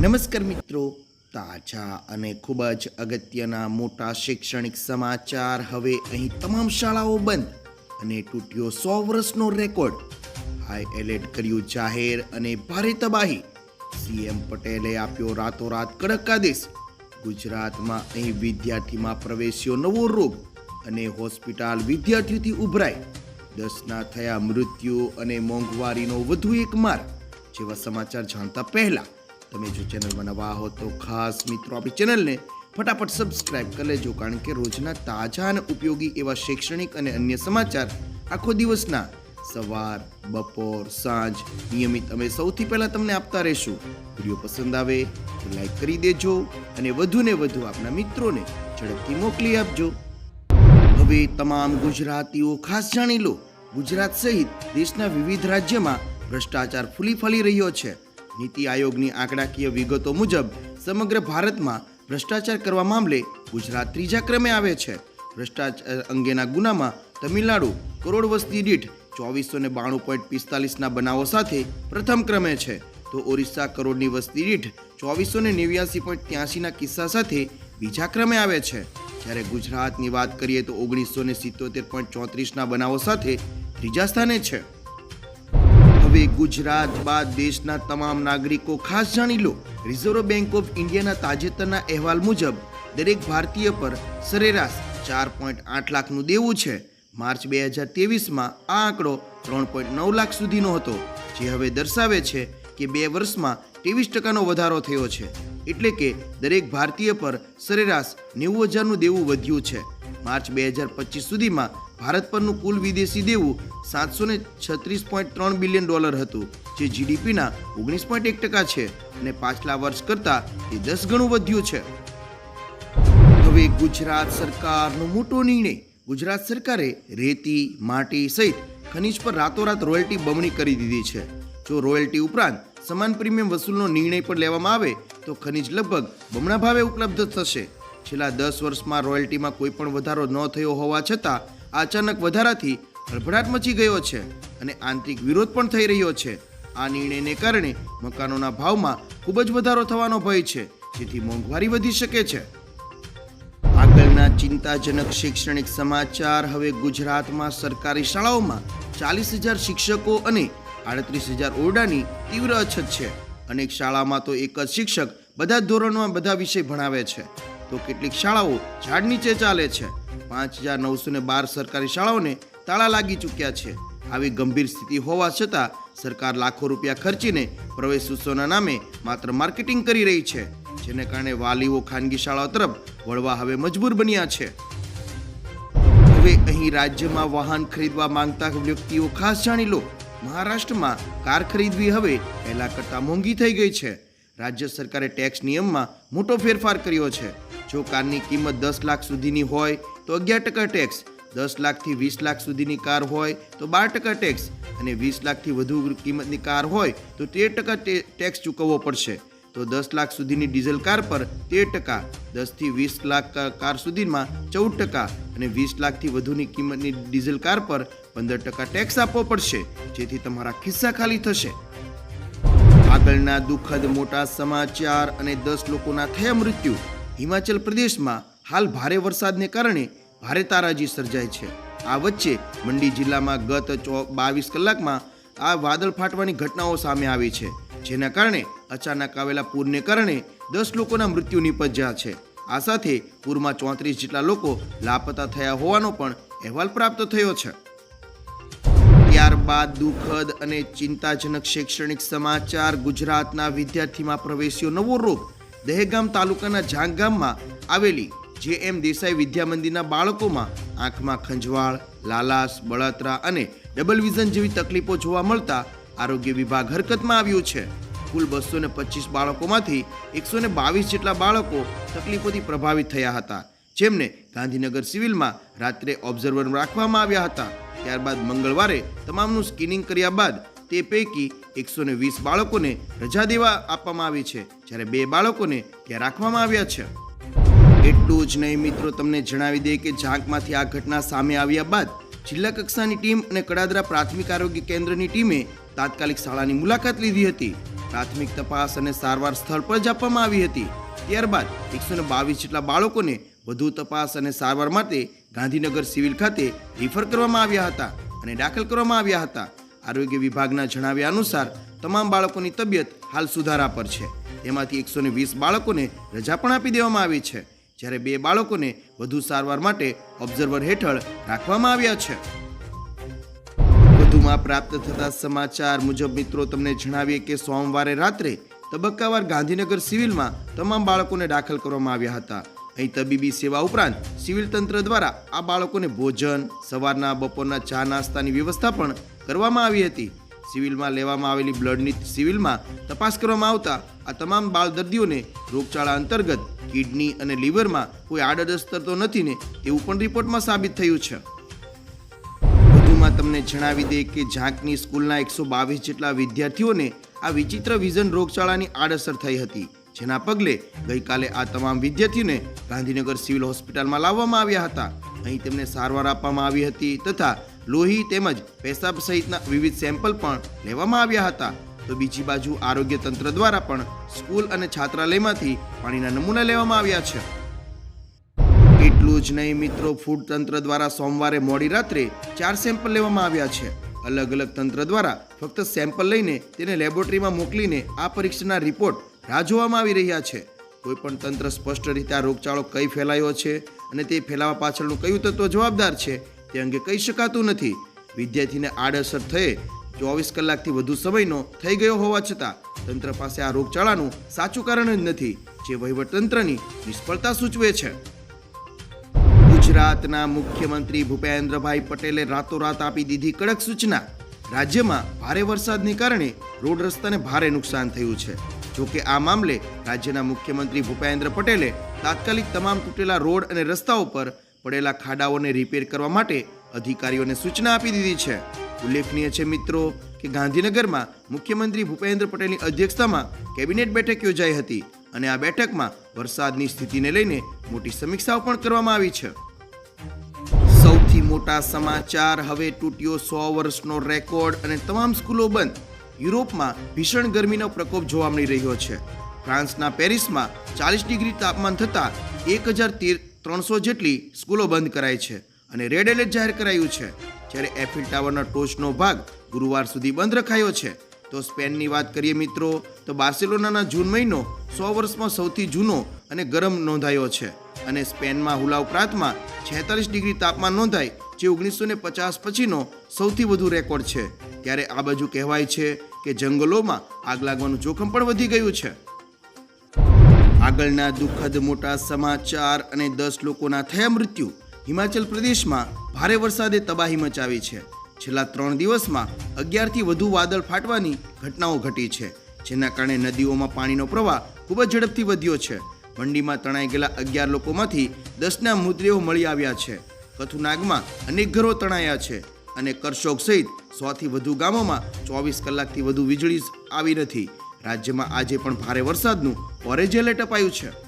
નમસ્કાર મિત્રો, તાજા અને ખૂબ જ અગત્યના મોટા શૈક્ષણિક સમાચાર હવે અહીં તમામ શાળાઓ બંધ અને તૂટ્યો સો વર્ષનો રેકોર્ડ. હાઈ એલર્ટ કર્યું જાહેર અને ભારે તબાહી. સીએમ પટેલે આપ્યો રાતોરાત કડક આદેશ ગુજરાતમાં અહીં વિદ્યાર્થીમાં પ્રવેશ્યો નવો રોગ અને હોસ્પિટલ વિદ્યાર્થીઓથી ઉભરાય. દસના થયા મૃત્યુ અને મોંઘવારીનો વધુ એક માર, જેવા સમાચાર જાણતા પહેલા તમે જો ચેનલમાં નવા હો તો ખાસ મિત્રો આપણી ચેનલને ફટાફટ સબસ્ક્રાઇબ કરી લેજો, કારણ કે રોજના તાજા અને ઉપયોગી એવા શૈક્ષણિક અને અન્ય સમાચાર આખો દિવસના સવાર, બપોર, સાંજ નિયમિત અમે સૌથી પહેલાં તમને આપતા રહીશું. વીડિયો પસંદ આવે તો લાઈક કરી દેજો અને વધુને વધુ આપના મિત્રોને ઝડપથી મોકલી આપજો. હવે તમામ ગુજરાતીઓ ખાસ જાણી લો. ગુજરાત સહિત દેશના વિવિધ રાજ્યમાં ભ્રષ્ટાચાર ફૂલી ફલી રહ્યો છે. નીતિ આયોગની આંકડાકીય વિગતો મુજબ સમગ્ર ભારતમાં ભ્રષ્ટાચાર કરવા મામલે ગુજરાત ત્રીજા ક્રમે આવે છે. ભ્રષ્ટાચાર અંગેના ગુનામાં તમિલનાડુ કરોડ વસ્તી દીઠ ચોવીસો ને બાણું પોઈન્ટ પિસ્તાલીસના બનાવો સાથે પ્રથમ ક્રમે છે. તો ઓરિસ્સા કરોડની વસ્તી દીઠ ચોવીસો ને નેવ્યાસી પોઈન્ટ ત્યાસીના કિસ્સા સાથે બીજા ક્રમે આવે છે. જ્યારે ગુજરાતની વાત કરીએ તો ઓગણીસો ને સિત્તોતેર પોઈન્ટ ચોત્રીસના બનાવો સાથે ત્રીજા સ્થાને છે. હવે ગુજરાત બાદ દેશના તમામ નાગરિકો, ખાસ જાણી લો રિઝર્વ બેંક ઓફ ઇન્ડિયાના તાજેતરના અહેવાલ મુજબ, દરેક ભારતીય પર સરેરાશ ચાર પોઈન્ટ આઠ લાખનું દેવું છે. માર્ચ બે હજાર ત્રેવીસમાં આ આંકડો ત્રણ પોઈન્ટ નવ લાખ સુધીનો હતો, જે હવે દર્શાવે છે કે બે વર્ષમાં ત્રેવીસ ટકાનો વધારો થયો છે. એટલે કે દરેક ભારતીય પર સરેરાશ નેવું હજારનું દેવું વધ્યું છે. માર્ચ બે હજાર પચીસ સુધીમાં ભારત પરનું કુલ વિદેશી દેવું સાતસો ને છત્રીસ પોઈન્ટ ત્રણ બિલિયન ડોલર હતું, જે જીડીપીના ઓગણીસ પોઈન્ટ એક ટકા છે અને પાછલા વર્ષ કરતાં તે દસ ગણું વધ્યું છે. હવે ગુજરાત સરકારનો મોટો નિર્ણય. ગુજરાત સરકારે રેતી, માટી સહિત ખનીજ પર રાતોરાત રોયલ્ટી બમણી કરી દીધી છે. જો રોયલ્ટી ઉપરાંત સમાન પ્રીમિયમ વસૂલનો નિર્ણય પણ લેવામાં આવે, તો ખનીજ લગભગ બમણા ભાવે ઉપલબ્ધ થશે. છેલ્લા દસ વર્ષમાં રોયલ્ટીમાં કોઈ પણ વધારો ન થયો હોવા છતાં અચાનક વધારાથી હળભળાટ મચી ગયો છે અને આંતરિક વિરોધ પણ થઈ રહ્યો છે. આ નિર્ણયને કારણે મકાનોના ભાવમાં ખૂબ જ વધારો થવાનો ભય છે, જેથી મોંઘવારી વધી શકે છે. આગળના ચિંતાજનક શૈક્ષણિક સમાચાર, હવે ગુજરાતમાં સરકારી શાળાઓમાં ચાલીસ હજાર શિક્ષકો અને આડત્રીસ હજાર ઓરડાની તીવ્ર અછત છે. અનેક શાળામાં તો એક જ શિક્ષક બધા ધોરણોમાં બધા વિષય ભણાવે છે. તો કેટલીક શાળાઓ ઝાડ નીચે ચાલે છે. પાંચ હજાર નવસો ને બાર સરકારી શાળાઓને તાળા લાગી ચૂક્યા છે. આવી ગંભીર સ્થિતિ હોવા છતાં સરકાર લાખો રૂપિયા ખર્ચીને પ્રવેશ ઉત્સવના નામે માત્ર માર્કેટિંગ કરી રહી છે, જેને કારણે વાલીઓ ખાનગી શાળાઓ તરફ વળવા હવે મજબૂર બન્યા છે. હવે અહીં રાજ્યમાં વાહન ખરીદવા માંગતા વ્યક્તિઓ ખાસ જાણી લો. મહારાષ્ટ્રમાં કાર ખરીદવી હવે પહેલા કરતાં મોંઘી થઈ ગઈ છે. રાજ્ય સરકારે ટેક્સ નિયમમાં મોટો ફેરફાર કર્યો છે. જો કારની કિંમત દસ લાખ સુધીની હોય, તો અગિયાર ટકા ટેક્સ દસ લાખથી વીસ લાખ સુધીની કાર હોય, તો બાર ટકા ટેક્સ અને વીસ લાખથી વધુ કિંમતની કાર હોય, તો તેર ટકા ટેક્સ ચૂકવવો પડશે. તો દસ લાખ સુધીની ડીઝલ કાર પર તેર ટકા, દસથી વીસ લાખ કાર સુધીમાં ચૌદ ટકા અને વીસ લાખથી વધુની કિંમતની ડીઝલ કાર પર પંદર ટકા ટેક્સ આપવો પડશે, જેથી તમારા ખિસ્સા ખાલી થશે. આગળના દુઃખદ મોટા સમાચાર અને દસ લોકોના થયા મૃત્યુ. હિમાચલ પ્રદેશમાં હાલ ભારે વરસાદને કારણે ભારે તારાજી સર્જાય છે. આ વચ્ચે મંડી જિલ્લામાં ગત ચો બાવીસ કલાકમાં આ વાદળ ફાટવાની ઘટનાઓ સામે આવી છે, જેના કારણે અચાનક આવેલા પૂરને કારણે દસ લોકોના મૃત્યુ નિપજ્યા છે. આ સાથે પૂરમાં ચોત્રીસ જેટલા લોકો લાપતા થયા હોવાનો પણ અહેવાલ પ્રાપ્ત થયો છે. ત્યારબાદ દુઃખદ અને ચિંતાજનક શૈક્ષણિક સમાચાર, ગુજરાતના વિદ્યાર્થીમાં પ્રવેશ્યો નવો રોગ દહેગામ તાલુકાના જાંગામમાં આવેલી જે એમ દેસાઈ વિદ્યા મંદિરના બાળકોમાં આંખમાં ખંજવાળ, લાલાશ, બળતરા અને ડબલ વિઝન જેવી તકલીફો જોવા મળતા આરોગ્ય વિભાગ હરકતમાં આવ્યું છે. કુલ બસો ને પચીસ બાળકોમાંથી એકસો ને બાવીસ જેટલા બાળકો તકલીફોથી પ્રભાવિત થયા હતા, જેમને ગાંધીનગર સિવિલમાં રાત્રે ઓબ્ઝર્વર રાખવામાં આવ્યા હતા. ત્યારબાદ મંગળવારે તમામનું સ્કિનિંગ કર્યા બાદ તે પૈકી એકસો ને વીસ બાળકોને રજા દેવા આપવામાં આવી છે, જ્યારે બે બાળકોને ત્યાં રાખવામાં આવ્યા છે. એટલું જ નહીં મિત્રો, તમને જણાવી દઈએ કે ઝાંકમાંથી આ ઘટના સામે આવ્યા બાદ જિલ્લા કક્ષાની ટીમ અને કડાદરા પ્રાથમિક આરોગ્ય કેન્દ્રની ટીમે તાત્કાલિક શાળાની મુલાકાત લીધી હતી. પ્રાથમિક તપાસ અને સારવાર સ્થળ પર જ આપવામાં આવી હતી. ત્યારબાદ એકસો ને બાવીસ જેટલા બાળકોને વધુ તપાસ અને સારવાર માટે ગાંધીનગર સિવિલ ખાતે રિફર કરવામાં આવ્યા હતા અને દાખલ કરવામાં આવ્યા હતા. આરોગ્ય વિભાગના જણાવ્યા અનુસાર, તમામ બાળકોની તબિયત હાલ સુધારા પર છે. તેમાંથી એકસો વીસ બાળકોને રજા પણ આપી દેવામાં આવી છે. જ્યારે બે બાળકોને વધુ સારવાર માટે ઓબ્ઝર્વર હેઠળ રાખવામાં આવ્યા છે. વધુમાં પ્રાપ્ત થતા સમાચાર મુજબ, મિત્રો, તમને જણાવીએ કે સોમવારે રાત્રે તબક્કાવાર ગાંધીનગર સિવિલમાં તમામ બાળકોને દાખલ કરવામાં આવ્યા હતા. અહીં તબીબી સેવા ઉપરાંત સિવિલ તંત્ર દ્વારા આ બાળકોને ભોજન, સવારના બપોરના ચા નાસ્તાની વ્યવસ્થા પણ કરવામાં આવી હતી. સિવિલમાં લેવામાં આવેલી બ્લડની સિવિલમાં તપાસ કરવામાં આવતા આ તમામ બાળ દર્દીઓને રોગચાળા અંતર્ગત કિડની અને લીવરમાં કોઈ આડઅસર તો નથી ને તેવું પણ રિપોર્ટમાં સાબિત થયું છે. વધુમાં તમને જણાવી દે કે ઝાંકની સ્કૂલના એકસો બાવીસ જેટલા વિદ્યાર્થીઓને આ વિચિત્ર વિઝન રોગચાળાની આડઅસર થઈ હતી. જેના પગલે ગઈકાલે આ તમામ વિદ્યાર્થીઓને ગાંધીનગર સિવિલ હોસ્પિટલમાં લાવવામાં આવ્યા હતા. અહીં તેમને સારવાર આપવામાં આવી હતી તથા લોહી તેમજ પેશાબ સહિતના વિવિધ સેમ્પલ પણ લેવામાં આવ્યા હતા. તો બીજી બાજુ આરોગ્ય તંત્ર દ્વારા પણ સ્કૂલ અને છાત્રાલયમાંથી પાણીના નમૂના લેવામાં આવ્યા છે. એટલું જ નહીં મિત્રો ફૂડ તંત્ર દ્વારા સોમવારે મોડી રાત્રે ચાર સેમ્પલ લેવામાં આવ્યા છે. અલગ અલગ તંત્ર દ્વારા ફક્ત સેમ્પલ લઈને તેને લેબોરેટરીમાં મોકલીને આ પરીક્ષાના રિપોર્ટ રાહ જોવામાં આવી રહ્યા છે. કોઈ પણ તંત્ર સ્પષ્ટ રીતે આ રોગચાળો કઈ ફેલાયો છે અને તે ફેલાવા પાછળનું કયું તત્વ જવાબદાર છે તે અંગે કહી શકાતું નથી. વિદ્યાર્થીને આડઅસર થયે ચોવીસ કલાકથી વધુ સમયનો થઈ ગયો હોવા છતાં તંત્ર પાસે આ રોગચાળાનું સાચું કારણ જ નથી, જે વહીવટતંત્રની નિષ્ફળતા સૂચવે છે. ગુજરાતના મુખ્યમંત્રી ભૂપેન્દ્રભાઈ પટેલે રાતોરાત આપી દીધી કડક સૂચના. રાજ્યમાં ભારે વરસાદને કારણે રોડ રસ્તાને ભારે નુકસાન થયું છે. જોકે આ મામલે રાજ્યના મુખ્યમંત્રી ભૂપેન્દ્ર પટેલે તાત્કાલિક તમામ તૂટેલા રોડ અને રસ્તાઓ પર પડેલા ખાડાઓને રિપેર કરવા માટે અધિકારીઓને સૂચના આપી દીધી છે. ઉલ્લેખનીય છે મિત્રો કે ગાંધીનગરમાં મુખ્યમંત્રી ભૂપેન્દ્ર પટેલની અધ્યક્ષતામાં કેબિનેટ બેઠક યોજાઈ હતી અને આ બેઠકમાં વરસાદની સ્થિતિને લઈને મોટી સમીક્ષાઓ પણ કરવામાં આવી છે. સૌથી મોટા સમાચાર હવે તૂટ્યો સો વર્ષનો રેકોર્ડ અને તમામ સ્કૂલો બંધ. યુરોપમાં ભીષણ ગરમીનો પ્રકોપ જોવા મળી રહ્યો છે. ફ્રાન્સના પેરિસમાં ચાલીસ ડિગ્રી તાપમાન થતાં એક હજાર ત્રણસો જેટલી સ્કૂલો બંધ કરાઈ છે અને રેડ એલર્ટ જાહેર કરાયું છે. જ્યારે એફિલ ટાવરના ટોચનો ભાગ ગુરુવાર સુધી બંધ રખાયો છે. તો સ્પેનની વાત કરીએ મિત્રો, તો બાર્સેલોનાના જૂન મહિનો સો વર્ષમાં સૌથી જૂનો અને ગરમ નોંધાયો છે. અને સ્પેનમાં હુલા ઉપરાંતમાં છેતાલીસ ડિગ્રી તાપમાન નોંધાય, જે ઓગણીસો ને પચાસ પછીનો સૌથી વધુ રેકોર્ડ છે. ત્યારે આ બાજુ કહેવાય છે કે જંગલોમાં આગ લાગવાનું જોખમ પણ વધી ગયું છે. આગળના દુઃખદ મોટા સમાચાર અને દસ લોકોના થયા મૃત્યુ હિમાચલ પ્રદેશમાં ભારે વરસાદે તબાહી મચાવી છે. છેલ્લા ત્રણ દિવસમાં અગિયારથી વધુ વાદળ ફાટવાની ઘટનાઓ ઘટી છે, જેના કારણે નદીઓમાં પાણીનો પ્રવાહ ખૂબ જ ઝડપથી વધ્યો છે. મંડીમાં તણાઈ ગયેલા અગિયાર લોકોમાંથી દસના મૃતદેહો મળી આવ્યા છે. કથુનાગમાં અનેક ઘરો તણાયા છે અને કરશોક સહિત સોથી વધુ ગામોમાં ચોવીસ કલાકથી વધુ વીજળી આવી નથી. રાજ્યમાં આજે પણ ભારે વરસાદનું ઓરેન્જ એલર્ટ અપાયું છે.